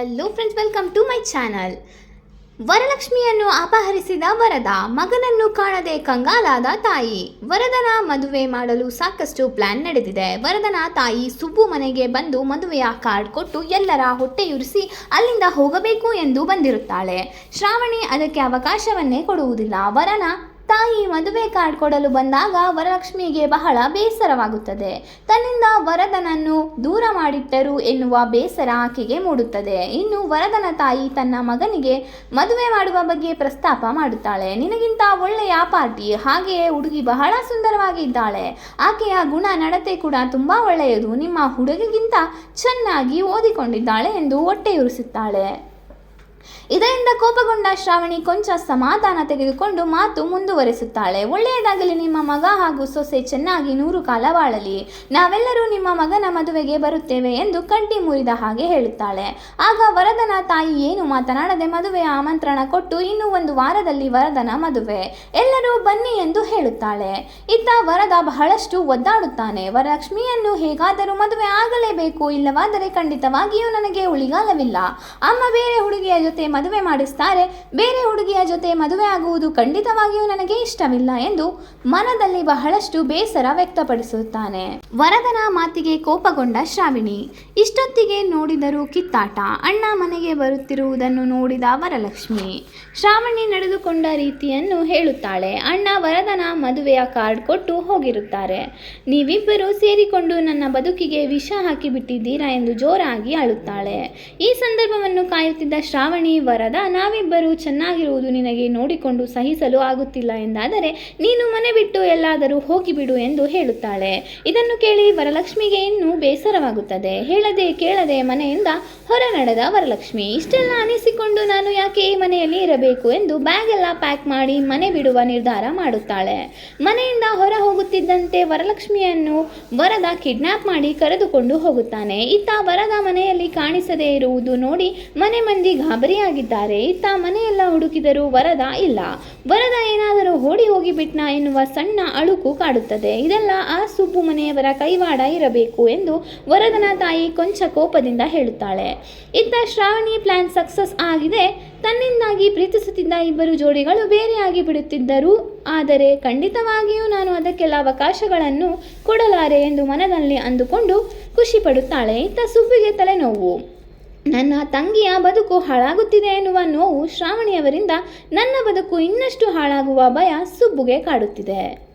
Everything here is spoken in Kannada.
Hello friends welcome to my channel ವರಲಕ್ಷ್ಮಿಯನ್ನು ಅಪಹರಿಸಿದ ವರದ ಮಗನನ್ನು ಕಾಣದೆ ಕಂಗಾಲಾದ ತಾಯಿ. ವರದನ ಮದುವೆ ಮಾಡಲು ಸಾಕಷ್ಟು ಪ್ಲಾನ್ ನಡೆದಿದೆ. ವರದನ ತಾಯಿ ಸುಬ್ಬು ಮನೆಗೆ ಬಂದು ಮದುವೆಯ ಕಾರ್ಡ್ ಕೊಟ್ಟು ಎಲ್ಲರ ಹೊಟ್ಟೆಯುರಿಸಿ ಅಲ್ಲಿಂದ ಹೋಗಬೇಕು ಎಂದು ಬಂದಿರುತ್ತಾಳೆ. ಶ್ರಾವಣಿ ಅದಕ್ಕೆ ಅವಕಾಶವನ್ನೇ ಕೊಡುವುದಿಲ್ಲ. ವರನ ತಾಯಿ ಮದುವೆ ಕಾರ್ಡ್ ಕೊಡಲು ಬಂದಾಗ ವರಲಕ್ಷ್ಮಿಗೆ ಬಹಳ ಬೇಸರವಾಗುತ್ತದೆ. ತನ್ನಿಂದ ವರದನನ್ನು ದೂರ ಮಾಡಿಟ್ಟರು ಎನ್ನುವ ಬೇಸರ ಆಕೆಗೆ ಮೂಡುತ್ತದೆ. ಇನ್ನು ವರದನ ತಾಯಿ ತನ್ನ ಮಗನಿಗೆ ಮದುವೆ ಮಾಡುವ ಬಗ್ಗೆ ಪ್ರಸ್ತಾಪ ಮಾಡುತ್ತಾಳೆ. ನಿನಗಿಂತ ಒಳ್ಳೆಯ ಪಾರ್ಟಿ. ಹಾಗೆಯೇ ಹುಡುಗಿ ಬಹಳ ಸುಂದರವಾಗಿ ಇದ್ದಾಳೆ ಆಕೆಯ ಗುಣ ನಡತೆ ಕೂಡ ತುಂಬ ಒಳ್ಳೆಯದು. ನಿಮ್ಮ ಹುಡುಗಿಗಿಂತ ಚೆನ್ನಾಗಿ ಓದಿಕೊಂಡಿದ್ದಾಳೆ ಎಂದು ಹೊಟ್ಟೆಯುರಿಸುತ್ತಾಳೆ. ಇದರಿಂದ ಕೋಪಗೊಂಡ ಶ್ರಾವಣಿ ಕೊಂಚ ಸಮಾಧಾನ ತೆಗೆದುಕೊಂಡು ಮಾತು ಮುಂದುವರೆಸುತ್ತಾಳೆ. ಒಳ್ಳೆಯದಾಗಲಿ ನಿಮ್ಮ ಮಗ ಹಾಗೂ ಸೊಸೆ ಚೆನ್ನಾಗಿ ನೂರು ಕಾಲ ಬಾಳಲಿ ನಾವೆಲ್ಲರೂ ನಿಮ್ಮ ಮಗನ ಮದುವೆಗೆ ಬರುತ್ತೇವೆ ಎಂದು ಕಂಟಿ ಮುರಿದ ಹಾಗೆ ಹೇಳುತ್ತಾಳೆ. ಆಗ ವರದನ ತಾಯಿ ಏನು ಮಾತನಾಡದೆ ಮದುವೆಯ ಆಮಂತ್ರಣ ಕೊಟ್ಟು ಇನ್ನೂ ಒಂದು ವಾರದಲ್ಲಿ ವರದನ ಮದುವೆ. ಎಲ್ಲರೂ ಬನ್ನಿ ಎಂದು ಹೇಳುತ್ತಾಳೆ. ಇತ್ತ ವರದ ಬಹಳಷ್ಟು ಒದ್ದಾಡುತ್ತಾನೆ. ವರಲಕ್ಷ್ಮಿಯನ್ನು ಹೇಗಾದರೂ ಮದುವೆ ಆಗಲೇಬೇಕು, ಇಲ್ಲವಾದರೆ ಖಂಡಿತವಾಗಿಯೂ ನನಗೆ ಉಳಿಗಾಲವಿಲ್ಲ. ಅಮ್ಮ ಬೇರೆ ಹುಡುಗಿಯ ಮದುವೆ ಮಾಡಿಸ್ತಾರೆ, ಬೇರೆ ಹುಡುಗಿಯ ಜೊತೆ ಮದುವೆ ಆಗುವುದು ಖಂಡಿತವಾಗಿಯೂ ನನಗೆ ಇಷ್ಟವಿಲ್ಲ ಎಂದು ಮನದಲ್ಲಿ ಬಹಳಷ್ಟು ಬೇಸರ ವ್ಯಕ್ತಪಡಿಸುತ್ತಾನೆ. ವರದನ ಮಾತಿಗೆ ಕೋಪಗೊಂಡ ಶ್ರಾವಿಣಿ, ಇಷ್ಟೊತ್ತಿಗೆ ನೋಡಿದರೂ ಕಿತ್ತಾಟ, ಅಣ್ಣ ಮನೆಗೆ ಬರುತ್ತಿರುವುದನ್ನು ನೋಡಿದ ವರಲಕ್ಷ್ಮಿ, ಶ್ರಾವಣಿ ನಡೆದುಕೊಂಡ ರೀತಿಯನ್ನು ಹೇಳುತ್ತಾಳೆ. ಅಣ್ಣ ವರದನ ಮದುವೆಯ ಕಾರ್ಡ್ ಕೊಟ್ಟು ಹೋಗಿರುತ್ತಾರೆ. ನೀವಿಬ್ಬರು ಸೇರಿಕೊಂಡು ನನ್ನ ಬದುಕಿಗೆ ವಿಷ ಹಾಕಿಬಿಟ್ಟಿದ್ದೀರಾ ಎಂದು ಜೋರಾಗಿ ಅಳುತ್ತಾಳೆ. ಈ ಸಂದರ್ಭವನ್ನು ಕಾಯುತ್ತಿದ್ದ ಶ್ರಾವಣಿ ವರದ, ನಾವಿಬ್ಬರೂ ಚೆನ್ನಾಗಿರುವುದು ನಿನಗೆ ನೋಡಿಕೊಂಡು ಸಹಿಸಲು ಆಗುತ್ತಿಲ್ಲ ಎಂದಾದರೆ ನೀನು ಮನೆ ಬಿಟ್ಟು ಎಲ್ಲಾದರೂ ಹೋಗಿಬಿಡು ಎಂದು ಹೇಳುತ್ತಾಳೆ. ಇದನ್ನು ಕೇಳಿ ವರಲಕ್ಷ್ಮಿಗೆ ಇನ್ನೂ ಬೇಸರವಾಗುತ್ತದೆ. ಹೇಳದೆ ಕೇಳದೆ ಮನೆಯಿಂದ ಹೊರ ನಡೆದ ವರಲಕ್ಷ್ಮಿ, ಇಷ್ಟೆಲ್ಲ ಅನಿಸಿಕೊಂಡು ನಾನು ಯಾಕೆ ಈ ಮನೆಯಲ್ಲಿ ಇರಬೇಕು ಎಂದು ಬ್ಯಾಗ್ ಎಲ್ಲ ಪ್ಯಾಕ್ ಮಾಡಿ ಮನೆ ಬಿಡುವ ನಿರ್ಧಾರ ಮಾಡುತ್ತಾಳೆ. ಮನೆಯಿಂದ ಹೊರ ಹೋಗುತ್ತಿದ್ದಂತೆ ವರಲಕ್ಷ್ಮಿಯನ್ನು ವರದ ಕಿಡ್ನಾಪ್ ಮಾಡಿ ಕರೆದುಕೊಂಡು ಹೋಗುತ್ತಾನೆ. ಇತ್ತ ವರದ ಮನೆಯಲ್ಲಿ ಕಾಣಿಸದೇ ಇರುವುದು ನೋಡಿ ಮನೆ ಮಂದಿ ಗಾಬರಿಯಾಗಿದ್ದಾರೆ ಇತ್ತ ಮನೆಯೆಲ್ಲ ಹುಡುಕಿದರೂ ವರದ ಇಲ್ಲ. ವರದ ಏನಾದರೂ ಓಡಿ ಹೋಗಿಬಿಟ್ನಾ ಎನ್ನುವ ಸಣ್ಣ ಅಳುಕು ಕಾಡುತ್ತದೆ. ಇದೆಲ್ಲ ಆ ಸುಬ್ಬು ಮನೆಯವರ ಕೈವಾಡ ಇರಬೇಕು ಎಂದು ವರದನ ತಾಯಿ ಕೊಂಚ ಕೋಪದಿಂದ ಹೇಳುತ್ತಾಳೆ. ಇತ್ತ ಶ್ರಾವಣಿ ಪ್ಲಾನ್ ಸಕ್ಸಸ್ ಆಗಿದೆ. ತನ್ನಿಂದಾಗಿ ಪ್ರೀತಿಸುತ್ತಿದ್ದ ಇಬ್ಬರು ಜೋಡಿಗಳು ಬೇರೆಯಾಗಿ ಬಿಡುತ್ತಿದ್ದರು. ಆದರೆ ಖಂಡಿತವಾಗಿಯೂ ನಾನು ಅದಕ್ಕೆಲ್ಲ ಅವಕಾಶಗಳನ್ನು ಕೊಡಲಾರೆ ಎಂದು ಮನದಲ್ಲಿ ಅಂದುಕೊಂಡು ಖುಷಿ ಪಡುತ್ತಾಳೆ. ಇತ್ತ ಸುಬ್ಬಿಗೆ ತಲೆನೋವು. ನನ್ನ ತಂಗಿಯ ಬದುಕು ಹಾಳಾಗುತ್ತಿದೆ ಎನ್ನುವ ನೋವು ಶ್ರಾವಣಿಯವರಿಂದ ನನ್ನ ಬದುಕು ಇನ್ನಷ್ಟು ಹಾಳಾಗುವ ಭಯ ಸುಬ್ಬುಗೆ ಕಾಡುತ್ತಿದೆ.